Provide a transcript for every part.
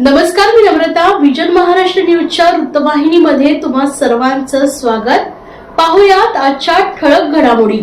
नमस्कार मी नम्रता. विजन महाराष्ट्र न्यूजच्या वृत्तवाहिनीमध्ये तुम्हा सर्वांचं स्वागत. पाहुयात आजच्या ठळक घडामोडी.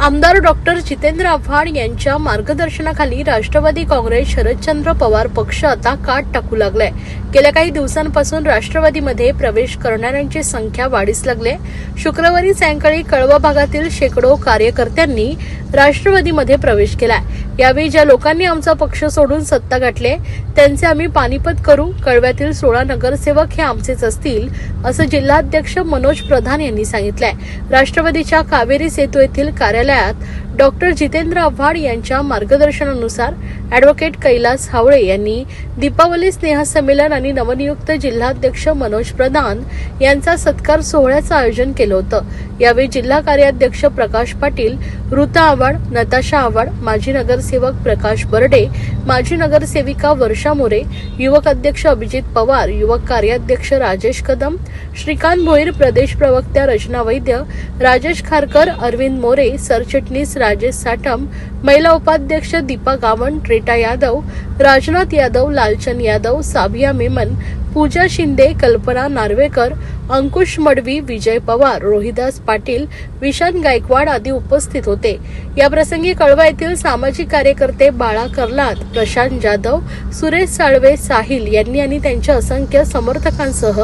आमदार डॉक्टर जितेंद्र आव्हाड यांच्या मार्गदर्शनाखाली राष्ट्रवादी काँग्रेस शरदचंद्र पवार पक्ष आता काट टाकू लागलाय. गेल्या काही दिवसांपासून राष्ट्रवादीमध्ये प्रवेश करणाऱ्यांची संख्या वाढीस लागले शुक्रवारी सायंकाळी कळवा भागातील शेकडो कार्यकर्त्यांनी राष्ट्रवादीमध्ये प्रवेश केलाय. यावेळी ज्या लोकांनी आमचा पक्ष सोडून सत्ता गाठले त्यांचे आम्ही पानिपत करू कळव्यातील सोळा नगरसेवक हे आमचेच असतील असं जिल्हाध्यक्ष मनोज प्रधान यांनी सांगितलंय. राष्ट्रवादीच्या कावेरी सेतू येथील कार्यालयात डॉक्टर जितेंद्र आव्हाड यांच्या मार्गदर्शनानुसार अॅडव्होकेट कैलास हावळे यांनी दीपावली स्नेहसंमेलन आणि नवनियुक्त जिल्हाध्यक्ष मनोज प्रधान यांचा सत्कार सोहळ्याचं आयोजन केलं होतं. यावेळी जिल्हा कार्याध्यक्ष प्रकाश पाटील ऋता आव्हाड नताशा आव्हाड माजी नगरसेवक प्रकाश बर्डे माजी नगरसेविका वर्षा मोरे युवक अध्यक्ष अभिजित पवार युवक कार्याध्यक्ष राजेश कदम श्रीकांत भोईर प्रदेश प्रवक्त्या रचना वैद्य राजेश खारकर अरविंद मोरे सरचिटणीस राजेश साठम महिला उपाध्यक्ष दीपा गावण रेटा यादव राजनाथ यादव लालचंद यादव साबिया मेमन पूजा शिंदे कल्पना नार्वेकर अंकुश मडवी विजय पवार रोहिदास पाटील विशांत गायकवाड आदी उपस्थित होते. याप्रसंगी कळवा येथील सामाजिक कार्यकर्ते बाळा कर्लात प्रशांत जाधव सुरेश साळवे साहिल यांनी आणि त्यांच्या असंख्य समर्थकांसह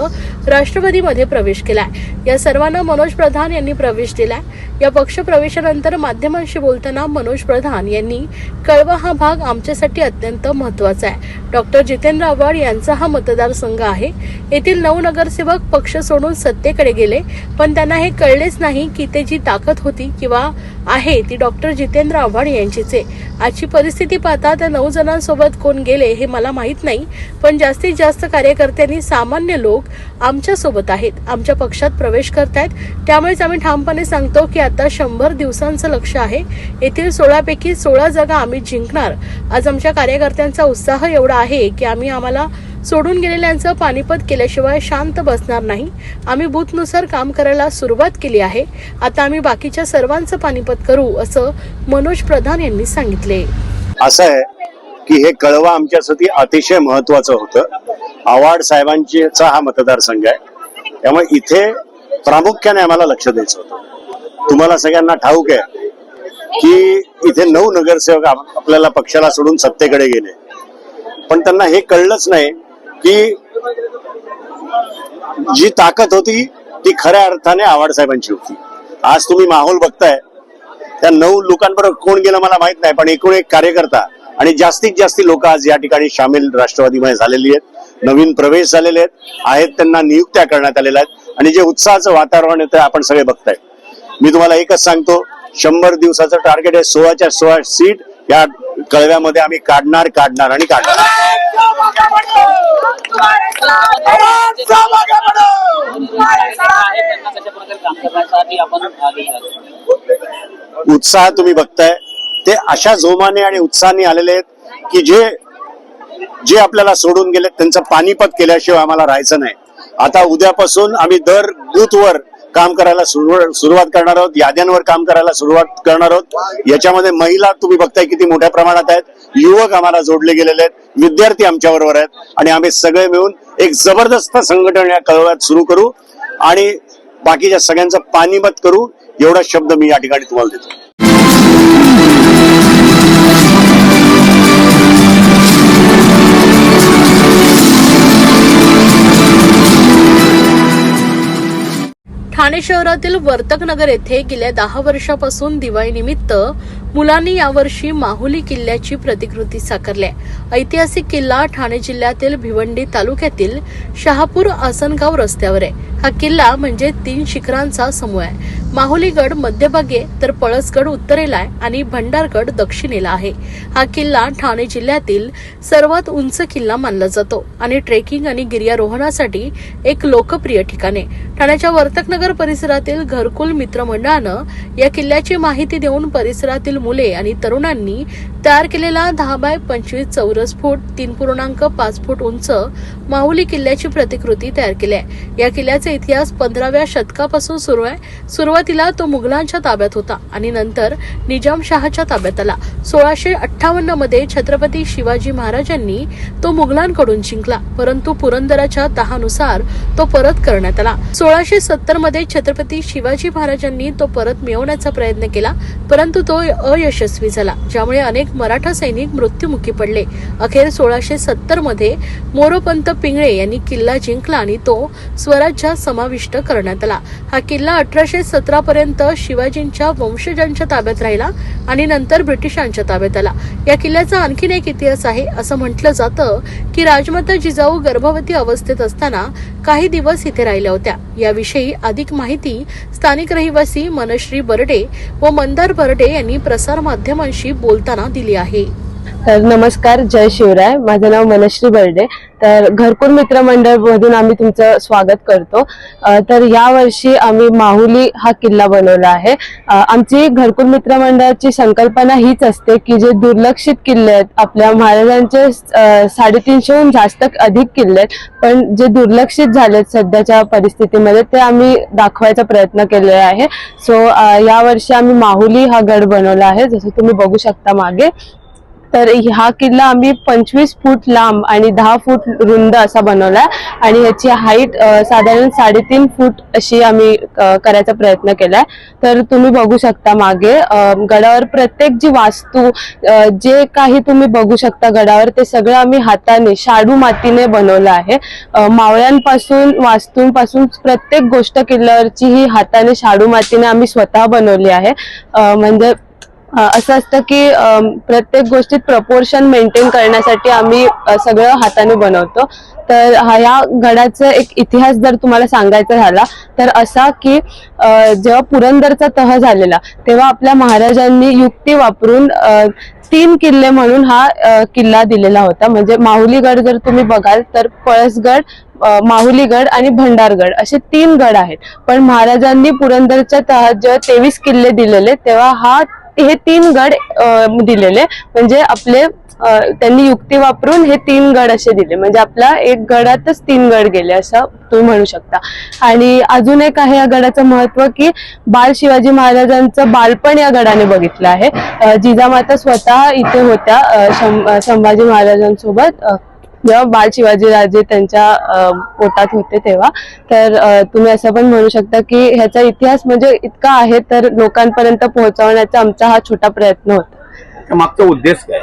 राष्ट्रवादीमध्ये प्रवेश केलाय. या सर्वांना मनोज प्रधान यांनी प्रवेश दिलाय. या पक्ष प्रवेशानंतर माध्यमांशी बोलताना मनोज प्रधान यांनी कळवा हा भाग आमच्यासाठी अत्यंत महत्त्वाचा आहे. डॉक्टर जितेंद्र आव्हाड यांचा हा मतदारसंघ आहे. येथील नऊ नगरसेवक पक्ष सोडून सत्तेकडे गेले पण त्यांना हे कळलेच नाही की ते जी ताकद होती किंवा आहे ती डॉक्टर जितेंद्र आव्हाड यांचीच आहे. आजची परिस्थिती पाहता त्या नऊ जणांसोबत कोण गेले हे मला माहीत नाही पण जास्तीत जास्त कार्यकर्त्यांनी सामान्य लोक आमच्यासोबत आहेत. आमच्या पक्षात प्रवेश करतायत. त्यामुळेच आम्ही ठामपणे सांगतो की आता शंभर दिवसांचं लक्ष आहे. येथील सोळापैकी सोळा जागा आम्ही जिंकणार. आज आमच्या कार्यकर्त्यांना कार्यकर्त्यांचा उत्साह एवढा आहे की आम्ही आम्हाला सोडून गेलेल्यांचं पानिपत केल्याशिवाय शांत बसणार नाही. आम्ही बूथनुसार काम करायला सुरुवात केली आहे. आता आम्ही बाकीच्या सर्वांचं पानिपत करू असं मनोज प्रधान यांनी सांगितले. असं आहे की हे कळवा आमच्यासाठी अतिशय महत्वाचं होतं. आव्हाड साहेबांचा हा मतदारसंघ आहे. त्यामुळे इथे प्रामुख्याने आम्हाला लक्ष द्यायचं होतं. तुम्हाला सगळ्यांना ठाऊक आहे की इथे नऊ नगरसेवक आपल्याला पक्षाला सोडून सत्तेकडे गेले. पण त्यांना हे कळलंच नाही की जी ताकद होती ती खऱ्या अर्थाने आव्हाड साहेबांची होती. आज तुम्ही माहोल बघताय त्या नऊ लोकांबरोबर कोण गेलं मला माहीत नाही पण एकूण एक कार्यकर्ता आणि जास्तीत जास्त लोक आज या ठिकाणी सामील राष्ट्रवादीमध्ये झालेली आहेत. नवीन प्रवेश झालेले आहेत. आहेत त्यांना नियुक्त्या करण्यात आलेल्या आहेत. आणि जे उत्साहाचं वातावरण आहे ते आपण सगळे बघताय. मी तुम्हाला एकच सांगतो शंभर दिवसाचं टार्गेट आहे. सोळाच्या सोळा सीट या कळव्यामध्ये आम्ही काढणार काढणार आणि काढणार. उत्साह तुम्ही बघताय. ते अशा जोमाने आणि उत्साहाने आलेले आहेत की जे जे आपल्याला सोडून गेले त्यांचं पानिपत केल्याशिवाय आम्हाला राहायचं नाही. आता उद्यापासून आम्ही दर बूथवर काम करायला सुरुवात सुरुवात करणार आहोत. याद्यांवर काम करायला सुरुवात करणार आहोत. याच्यामध्ये महिला तुम्ही बघताय किती मोठ्या प्रमाणात आहेत. युवक आम्हाला जोडले गेलेले आहेत. विद्यार्थी आमच्या बरोबर आहेत. आणि आम्ही सगळे मिळून एक जबरदस्त संघटन या कळव्यात सुरू करू आणि बाकीच्या सगळ्यांचं पाणीमत करू. एवढा शब्द मी या ठिकाणी तुम्हाला देतो. ठाणे शहरातील वर्तकनगर येथे गेल्या दहा वर्षापासून दिवाळीनिमित्त मुलांनी यावर्षी माहुली किल्ल्याची प्रतिकृती साकारली ऐतिहासिक किल्ला ठाणे जिल्ह्यातील भिवंडी तालुक्यातील शहापूर आसनगाव रस्त्यावर आहे. हा किल्ला म्हणजे तीन शिखरांचा समूह आहे. माहुलीगड मध्यभागी तर पळसगड उत्तरेला आहे आणि भंडारगड दक्षिणेला आहे. हा किल्ला ठाणे जिल्ह्यातील सर्वात उंच किल्ला मानला जातो आणि ट्रेकिंग आणि गिर्यारोहणासाठी एक लोकप्रिय ठिकाण आहे. ठाण्याच्या वर्तकनगर परिसरातील घरकुल मित्रमंडळानं या किल्ल्याची माहिती देऊन परिसरातील मुले आणि तरुणांनी तयार केलेला दहा बाय पंचवीस चौरस फूट तीन पूर्णांक पाच फूट उंच माहुली किल्ल्याची प्रतिकृती तयार केली आहे. या किल्ल्याचा इतिहास पंधराव्या शतकापासून सुरू आहे. सुरुवात सुरुवातीला तो मुघलांच्या ताब्यात होता आणि नंतर निजामशहाच्या ताब्यात आला. सोळाशे अठ्ठावन्नमध्ये छत्रपती शिवाजी महाराजांनी तो मुघलांकडून जिंकला परंतु पुरंदराच्या तहानुसार तो परत करण्यात आला. सोळाशे सत्तरमध्ये छत्रपती शिवाजी महाराजांनी तो परत मिळवण्याचा प्रयत्न केला परंतु तो अयशस्वी झाला ज्यामुळे अनेक मराठा सैनिक मृत्युमुखी पडले. अखेर सोळाशे सत्तरमध्ये मोरोपंत पिंगळे यांनी किल्ला जिंकला आणि तो स्वराज्यात समाविष्ट करण्यात आला. हा किल्ला अठराशे सत्तर सतरापर्यंत शिवाजींच्या वंशजांच्या ताब्यात राहिला आणि नंतर ब्रिटिशांच्या ताब्यात आला. या किल्ल्याचा आणखीन एक इतिहास आहे असं म्हटलं जातं की राजमाता जिजाऊ गर्भवती अवस्थेत असताना काही दिवस इथे राहिल्या होत्या. याविषयी अधिक माहिती स्थानिक रहिवासी मनश्री बर्डे व मंदार बर्डे यांनी प्रसारमाध्यमांशी बोलताना दिली आहे. तर नमस्कार जय शिवराय. माझं नाव मनश्री बर्डे. तर घरकुल मित्रमंडळ मधून आम्ही तुमचं स्वागत करतो. तर या वर्षी आम्ही माहुली हा किल्ला बनवला आहे. आमची घरकुल मित्रमंडळाची संकल्पना हीच असते की जे दुर्लक्षित किल्ले आहेत आपल्या महाराजांचे साडेतीनशेहून जास्त अधिक किल्ले आहेत पण जे दुर्लक्षित झालेत सध्याच्या परिस्थितीमध्ये ते आम्ही दाखवायचा प्रयत्न केलेला आहे. सो या वर्षी आम्ही माहुली हा गड बनवला आहे जसं तुम्ही बघू शकता मागे. तर हा किल्ला आम्ही पंचवीस फूट लांब आणि दहा फूट रुंद असा बनवला आणि ह्याची हाईट साधारण साडेतीन फूट अशी आम्ही करायचा प्रयत्न केलाय. तर तुम्ही बघू शकता मागे गडावर प्रत्येक जी वास्तू जे काही तुम्ही बघू शकता गडावर ते सगळं आम्ही हाताने शाडू मातीने बनवलं आहे. मावळ्यांपासून वास्तूंपासून प्रत्येक गोष्ट किल्ल्यावरची ही हाताने शाडू मातीने आम्ही स्वतः बनवली आहे. म्हणजे असं असतं की प्रत्येक गोष्टीत प्रपोर्शन मेंटेन करण्यासाठी आम्ही सगळं हाताने बनवतो. तर हा या गडाचा एक इतिहास जर तुम्हाला सांगायचा झाला तर असा की जेव्हा पुरंदरचा तह झालेला तेव्हा आपल्या महाराजांनी युक्ती वापरून तीन किल्ले म्हणून हा किल्ला दिलेला होता. म्हणजे माहुलीगड जर तुम्ही बघाल तर पळसगड माहुलीगड आणि भंडारगड असे तीन गड आहेत. पण महाराजांनी पुरंदरच्या तहात जेव्हा तेवीस किल्ले दिलेले तेव्हा हा हे तीन गड दिलेले. म्हणजे आपले त्यांनी युक्ती वापरून हे तीन गड असे दिले. म्हणजे आपला एक गडातच तीन गड गेले असं तुम्ही म्हणू शकता. आणि अजून एक आहे या गडाचं महत्त्व की बाल शिवाजी महाराजांचं बालपण या गडाने बघितलं आहे. जिजामाता स्वतः इथे होत्या संभाजी महाराजांसोबत जेव्हा बाळ शिवाजी राजे त्यांच्या पोटात होते तेव्हा तर तुम्ही असं पण म्हणू शकता की ह्याचा इतिहास म्हणजे इतका आहे तर लोकांपर्यंत पोहोचवण्याचा आमचा हा छोटा प्रयत्न होता. मागचा उद्देश काय?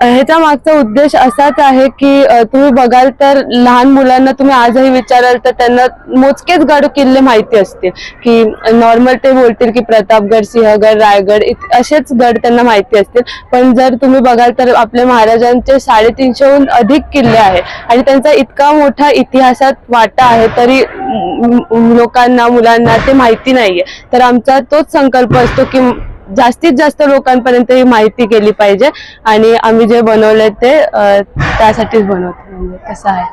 ह्याचा मागचा उद्देश असाच आहे की तुम्ही बघाल तर लहान मुलांना तुम्ही आजही विचाराल तर त्यांना मोजकेच गड किल्ले माहिती असतील. की नॉर्मल ते बोलतील की प्रतापगड सिंहगड रायगड इत- असेच गड त्यांना माहिती असतील. पण जर तुम्ही बघाल तर आपल्या महाराजांचे साडेतीनशेहून अधिक किल्ले आहे आणि त्यांचा इतका मोठा इतिहासात वाटा आहे तरी लोकांना मुलांना ते माहिती नाहीये. तर आमचा तोच संकल्प असतो की जास्तीत जास्त लोकांपर्यंत ही माहिती केली पाहिजे आणि आम्ही जे बनवले ते त्यासाठीच बनवतो म्हणजे कसं आहे?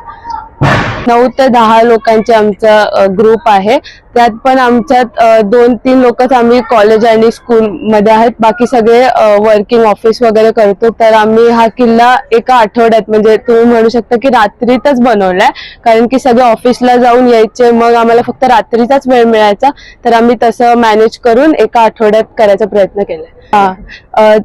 नऊ ते दहा लोकांचे आमचा ग्रुप आहे. त्यात पण आमच्यात दोन तीन लोकच आम्ही कॉलेज आणि स्कूल मध्ये आहेत. बाकी सगळे वर्किंग ऑफिस वगैरे करतो. तर आम्ही हा किल्ला एका आठवड्यात म्हणजे तुम्ही म्हणू शकता की रात्रीतच बनवलाय. कारण की सगळे ऑफिसला जाऊन यायचे मग आम्हाला फक्त रात्रीचाच वेळ मिळायचा. तर आम्ही तसं मॅनेज करून एका आठवड्यात करायचा प्रयत्न केलाय. हा.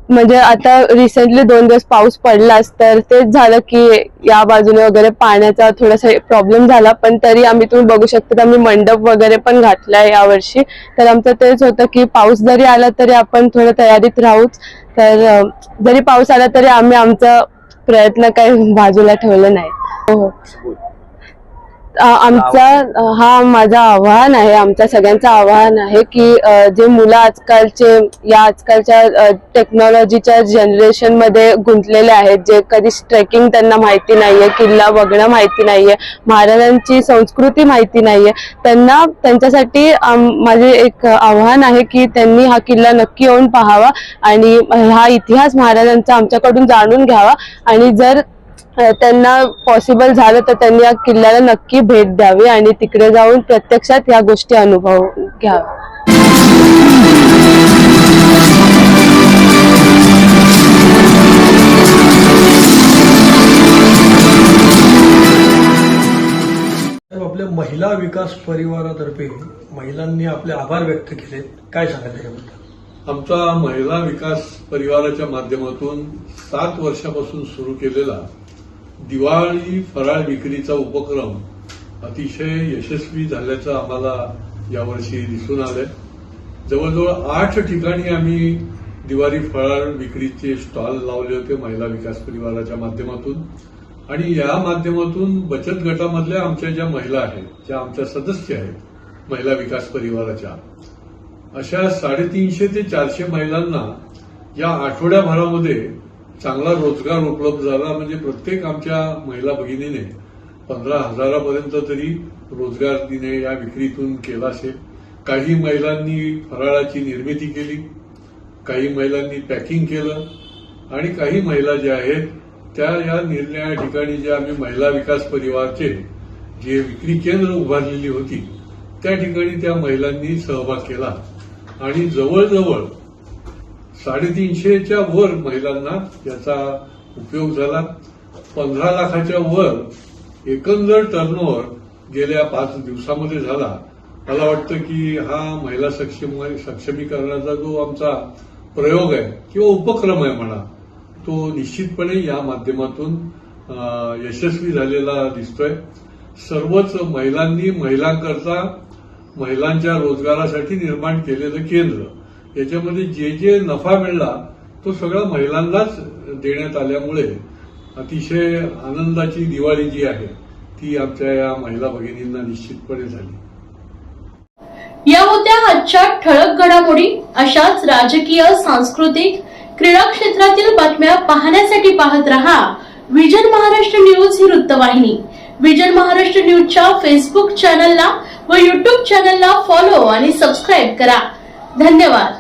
म्हणजे आता रिसेंटली दोन दिवस पाऊस पडलाच तर तेच झालं की या बाजूने वगैरे पाण्याचा थोडासा प्रॉब्लेम झाला. पण तरी आम्ही तुम्ही बघू शकता तर आम्ही मंडप वगैरे पण घातलाय यावर्षी. तर आमचं तेच होतं की पाऊस जरी आला तरी आपण थोडं तयारीत राहूच. तर जरी पाऊस आला तरी आम्ही आमचा प्रयत्न काही बाजूला ठेवले नाही. हो हो. आमचा हा माझा आव्हान आहे आमच्या सगळ्यांचं आव्हान आहे की जे मुलं आजकालचे या आजकालच्या टेक्नॉलॉजीच्या जनरेशनमध्ये गुंतलेले आहेत जे कधी ट्रेकिंग त्यांना माहिती नाहीये किल्ला बघणं माहिती नाहीये महाराजांची संस्कृती माहिती नाहीये त्यांना त्यांच्यासाठी माझे एक आव्हान आहे की त्यांनी हा किल्ला नक्की येऊन पाहावा आणि हा इतिहास महाराजांचा आमच्याकडून जाणून घ्यावा आणि जर त्यांना पॉसिबल झालं तर त्यांनी या किल्ल्याला नक्की भेट द्यावी आणि तिकडे जाऊन प्रत्यक्षात या गोष्टी अनुभव घ्यावा साहेब, आपल्या महिला विकास परिवारातर्फे महिलांनी आपले आभार व्यक्त केले. काय सांगाल त्याच्याबद्दल आमचा महिला विकास परिवाराच्या माध्यमातून सात वर्षापासून सुरू केलेला दिवाळी फराळ विक्रीचा उपक्रम अतिशय यशस्वी झाल्याचं आम्हाला यावर्षी दिसून आलंय. जवळजवळ आठ ठिकाणी आम्ही दिवाळी फराळ विक्रीचे स्टॉल लावले होते महिला विकास परिवाराच्या माध्यमातून. आणि या माध्यमातून बचत गटामधल्या आमच्या ज्या महिला आहेत ज्या आमच्या सदस्य आहेत महिला विकास परिवाराच्या अशा साडेतीनशे ते चारशे महिलांना या आठवड्याभरामध्ये चांगला रोजगार उपलब्ध झाला म्हणजे प्रत्येक आमच्या महिला भगिनीने पंधरा हजारापर्यंत तरी रोजगार तिने या विक्रीतून केला असेल. काही महिलांनी फराळाची निर्मिती केली काही महिलांनी पॅकिंग केलं आणि काही महिला ज्या आहेत त्या या निर्णया ठिकाणी ज्या आम्ही महिला विकास परिवारचे जे विक्री केंद्र उभारलेली होती त्या ठिकाणी त्या महिलांनी सहभाग केला. आणि जवळजवळ साडेतीनशेच्या वर महिलांना याचा उपयोग झाला. पंधरा लाखाच्या वर एकंदर टर्नओव्हर गेल्या पाच दिवसामध्ये झाला. मला वाटतं की हा महिला सक्षम सक्षमीकरणाचा जो आमचा प्रयोग आहे किंवा उपक्रम आहे म्हणा तो निश्चितपणे या माध्यमातून यशस्वी झालेला दिसतोय. सर्वच महिलांनी महिलांकरता महिलांच्या रोजगारासाठी निर्माण केलेलं केंद्र. याच्यामध्ये जे जे नफा मिळला तो सगळा महिलांनाच देण्यात आल्यामुळे अतिशय आनंदाची दिवाळी जी आहे ती आमच्या या महिला भगिनींना निश्चितपणे झाली. या होत्या आजच्या ठळक घडामोडी. अशाच राजकीय सांस्कृतिक क्रीडा क्षेत्रातील बातम्या पाहण्यासाठी पाहत रहा विजन महाराष्ट्र न्यूज ही वृत्तवाहिनी. विजन महाराष्ट्र न्यूजच्या फेसबुक चॅनलला व युट्यूब चॅनलला फॉलो आणि सबस्क्राईब करा. धन्यवाद.